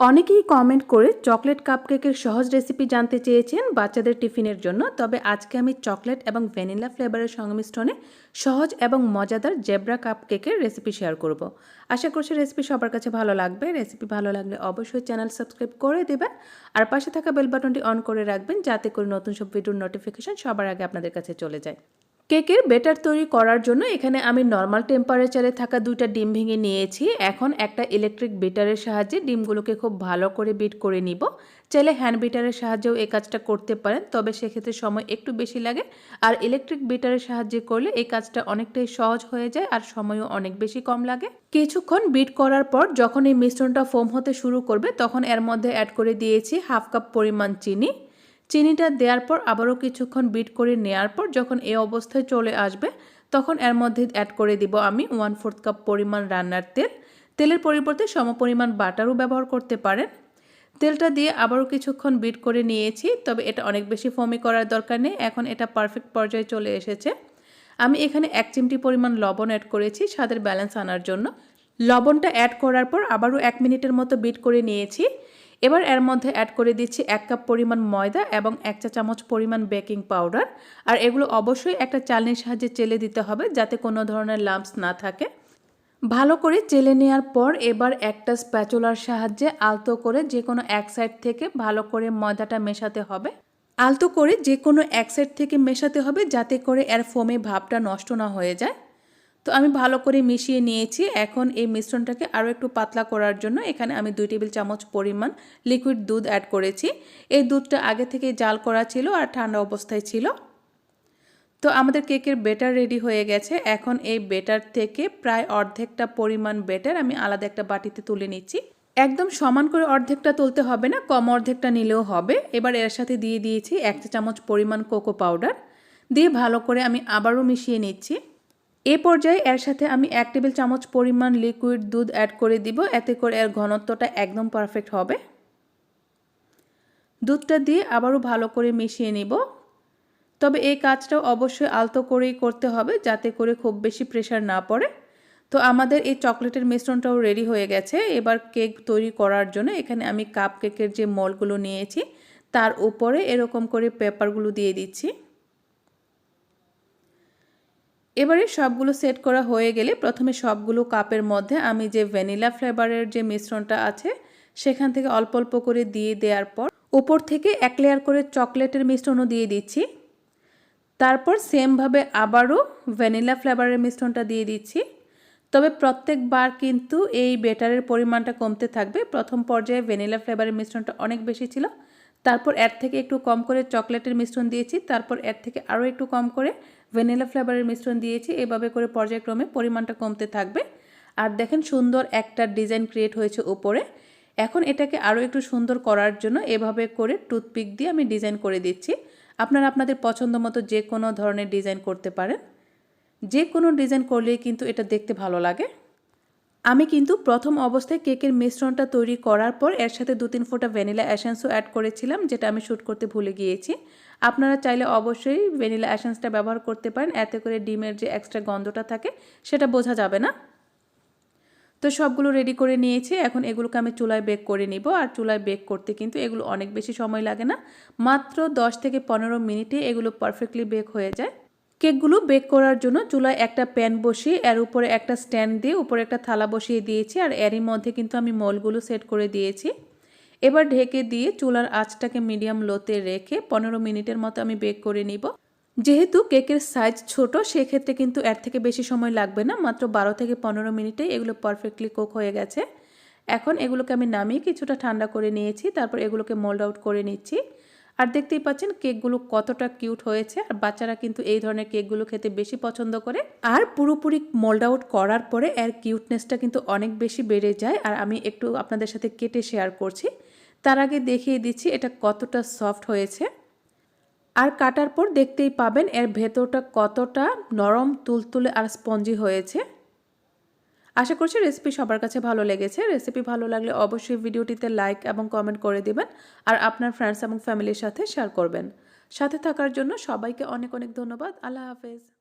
অনেকেই কমেন্ট করে চকলেট কাপকেকের সহজ রেসিপি জানতে চেয়েছেন বাচ্চাদের টিফিনের জন্য। তবে আজকে আমি চকলেট এবং ভ্যানিলা ফ্লেভারের সংমিশ্রণে সহজ এবং মজাদার জেব্রা কাপকেকের রেসিপি শেয়ার করব। আশা করছি রেসিপি সবার কাছে ভালো লাগবে। রেসিপি ভালো লাগলে অবশ্যই চ্যানেল সাবস্ক্রাইব করে দেবেন। আর পাশে থাকা বেল বাটনটি অন করে রাখবেন যাতে করে নতুন সব ভিডিওর নোটিফিকেশন সবার আগে আপনাদের কাছে চলে যায়। কেকের বেটার তৈরি করার জন্য এখানে আমি নর্মাল টেম্পারেচারে থাকা দুইটা ডিম ভেঙে নিয়েছি। এখন একটা ইলেকট্রিক বিটারের সাহায্যে ডিমগুলোকে খুব ভালো করে বিট করে নিব। চাইলে হ্যান্ড বিটারের সাহায্যেও এই কাজটা করতে পারেন, তবে সেক্ষেত্রে সময় একটু বেশি লাগে। আর ইলেকট্রিক বিটারের সাহায্যে করলে এই কাজটা অনেকটাই সহজ হয়ে যায় আর সময়ও অনেক বেশি কম লাগে। কিছুক্ষণ বিট করার পর যখন এই মিশ্রণটা ফোম হতে শুরু করবে, তখন এর মধ্যে অ্যাড করে দিয়েছি হাফ কাপ পরিমাণ চিনি। চিনিটা দেওয়ার পর আবারও কিছুক্ষণ বিট করে নেওয়ার পর যখন এই অবস্থায় চলে আসবে, তখন এর মধ্যে অ্যাড করে দিব আমি ওয়ান ফোর্থ কাপ পরিমাণ রান্নার তেল। তেলের পরিবর্তে সমপরিমাণ বাটারও ব্যবহার করতে পারেন। তেলটা দিয়ে আবারও কিছুক্ষণ বিট করে নিয়েছি, তবে এটা অনেক বেশি ফমি করার দরকার নেই, এখন এটা পারফেক্ট পর্যায়ে চলে এসেছে। আমি এখানে এক চিমটি পরিমাণ লবণ অ্যাড করেছি স্বাদের ব্যালেন্স আনার জন্য। লবণটা অ্যাড করার পর আবারও এক মিনিটের মতো বিট করে নিয়েছি। এবার এর মধ্যে অ্যাড করে দিচ্ছি এক কাপ পরিমাণ ময়দা এবং এক চা চামচ পরিমাণ বেকিং পাউডার আর এগুলো অবশ্যই একটা চালনির সাহায্যে চেলে দিতে হবে যাতে কোনো ধরনের লাম্পস না থাকে। ভালো করে চেলে নেওয়ার পর এবার একটা স্প্যাচুলার সাহায্যে আলতো করে যে কোনো এক সাইড থেকে ভালো করে ময়দাটা মেশাতে হবে। আলতো করে যে কোনো এক সাইড থেকে মেশাতে হবে যাতে করে এর ফোমে ভাবটা নষ্ট না হয়ে যায়। তো আমি ভালো করে মিশিয়ে নিয়েছি। এখন এই মিশ্রণটাকে আরও একটু পাতলা করার জন্য এখানে আমি দুই টেবিল চামচ পরিমাণ লিকুইড দুধ অ্যাড করেছি। এই দুধটা আগে থেকে জাল করা ছিল আর ঠান্ডা অবস্থায় ছিল। তো আমাদের কেকের বেটার রেডি হয়ে গেছে। এখন এই বেটার থেকে প্রায় অর্ধেকটা পরিমাণ বেটার আমি আলাদা একটা বাটিতে তুলে নিচ্ছি। একদম সমান করে অর্ধেকটা তুলতে হবে না, কম অর্ধেকটা নিলেও হবে। এবার এর সাথে দিয়ে দিয়েছি এক চা চামচ পরিমাণ কোকো পাউডার দিয়ে ভালো করে আমি আবারও মিশিয়ে নিচ্ছি। এ পর্যায়ে এর সাথে আমি এক টেবিল চামচ পরিমাণ লিকুইড দুধ অ্যাড করে দিব, এতে করে এর ঘনত্বটা একদম পারফেক্ট হবে। দুধটা দিয়ে আবারও ভালো করে মিশিয়ে নিব। তবে এই কাজটাও অবশ্যই আলতো করেই করতে হবে, যাতে করে খুব বেশি প্রেশার না পড়ে। তো আমাদের এই চকলেটের মিশ্রণটাও রেডি হয়ে গেছে। এবার কেক তৈরি করার জন্য এখানে আমি কাপ কেকের যে মলগুলো নিয়েছি, তার উপরে এরকম করে পেপারগুলো দিয়ে দিচ্ছি। এবারে সবগুলো সেট করা হয়ে গেলে প্রথমে সবগুলো কাপের মধ্যে আমি যে ভ্যানিলা ফ্লেভারের যে মিশ্রণটা আছে, সেখান থেকে অল্প অল্প করে দিয়ে দেওয়ার পর উপর থেকে এক লেয়ার করে চকলেটের মিশ্রণও দিয়ে দিচ্ছি। তারপর সেমভাবে আবারও ভ্যানিলা ফ্লেভারের মিশ্রণটা দিয়ে দিচ্ছি। তবে প্রত্যেকবার কিন্তু এই বেটারের পরিমাণটা কমতে থাকবে। প্রথম পর্যায়ে ভ্যানিলা ফ্লেভারের মিশ্রণটা অনেক বেশি ছিল। তারপর এর থেকে একটু কম করে চকলেটের মিশ্রণ দিয়েছি, তারপর এর থেকে আরও একটু কম করে ভ্যানিলা ফ্লেভারের মিশ্রণ দিয়েছি, এভাবে করে পর্যায়ক্রমে পরিমাণটা কমতে থাকবে। আর দেখেন সুন্দর একটা ডিজাইন ক্রিয়েট হয়েছে উপরে। এখন এটাকে আরও একটু সুন্দর করার জন্য এভাবে করে টুথপিক দিয়ে আমি ডিজাইন করে দিচ্ছি। আপনারা আপনাদের পছন্দ মতো যে কোনো ধরনের ডিজাইন করতে পারেন। যে কোনো ডিজাইন করলেই কিন্তু এটা দেখতে ভালো লাগে। আমি কিন্তু প্রথম অবস্থায় কেকের মিশ্রণটা তৈরি করার পর এর সাথে দু তিন ফোঁটা ভ্যানিলা অ্যাসেন্সও অ্যাড করেছিলাম, যেটা আমি শ্যুট করতে ভুলে গিয়েছি। আপনারা চাইলে অবশ্যই ভ্যানিলা অ্যাসেন্সটা ব্যবহার করতে পারেন, এতে করে ডিমের যে এক্সট্রা গন্ধটা থাকে, সেটা বোঝা যাবে না। তো সবগুলো রেডি করে নিয়েছি, এখন এগুলোকে আমি চুলায় বেক করে নিব, আর চুলায় বেক করতে কিন্তু এগুলো অনেক বেশি সময় লাগে না। মাত্র 10 থেকে পনেরো মিনিটে এগুলো পারফেক্টলি বেক হয়ে যায়। কেকগুলো বেক করার জন্য চুলায় একটা প্যান বসিয়ে, এর উপরে একটা স্ট্যান্ড দিয়ে উপরে একটা থালা বসিয়ে দিয়েছি, আর এরই মধ্যে কিন্তু আমি মলগুলো সেট করে দিয়েছি। এবার ঢেকে দিয়ে চুলার আঁচটাকে মিডিয়াম লোতে রেখে পনেরো মিনিটের মতো আমি বেক করে নিব। যেহেতু কেকের সাইজ ছোট, সেক্ষেত্রে কিন্তু এর থেকে বেশি সময় লাগবে না, মাত্র বারো থেকে পনেরো মিনিটে এগুলো পারফেক্টলি কুক হয়ে গেছে। এখন এগুলোকে আমি নামিয়ে কিছুটা ঠান্ডা করে নিয়েছি, তারপর এগুলোকে মোল্ড আউট করে নিচ্ছি। আর দেখতেই পাচ্ছেন কেকগুলো কতটা কিউট হয়েছে। আর বাচ্চারা কিন্তু এই ধরনের কেকগুলো খেতে বেশি পছন্দ করে। আর পুরোপুরি মোল্ড আউট করার পরে এর কিউটনেসটা কিন্তু অনেক বেশি বেড়ে যায়। আর আমি একটু আপনাদের সাথে কেটে শেয়ার করছি। তার আগে দেখিয়ে দিচ্ছি এটা কতটা সফট হয়েছে। আর কাটার পর দেখতেই পাবেন এর ভেতরটা কতটা নরম, তুলতুলে আর স্পঞ্জি হয়েছে। আশা করছি রেসিপি সবার কাছে ভালো লেগেছে। রেসিপি ভালো লাগলে অবশ্যই ভিডিওটিতে লাইক এবং কমেন্ট করে দিবেন আর আপনার ফ্রেন্ডস এবং ফ্যামিলির সাথে শেয়ার করবেন। সাথে থাকার জন্য সবাইকে অনেক অনেক ধন্যবাদ। আল্লাহ হাফেজ।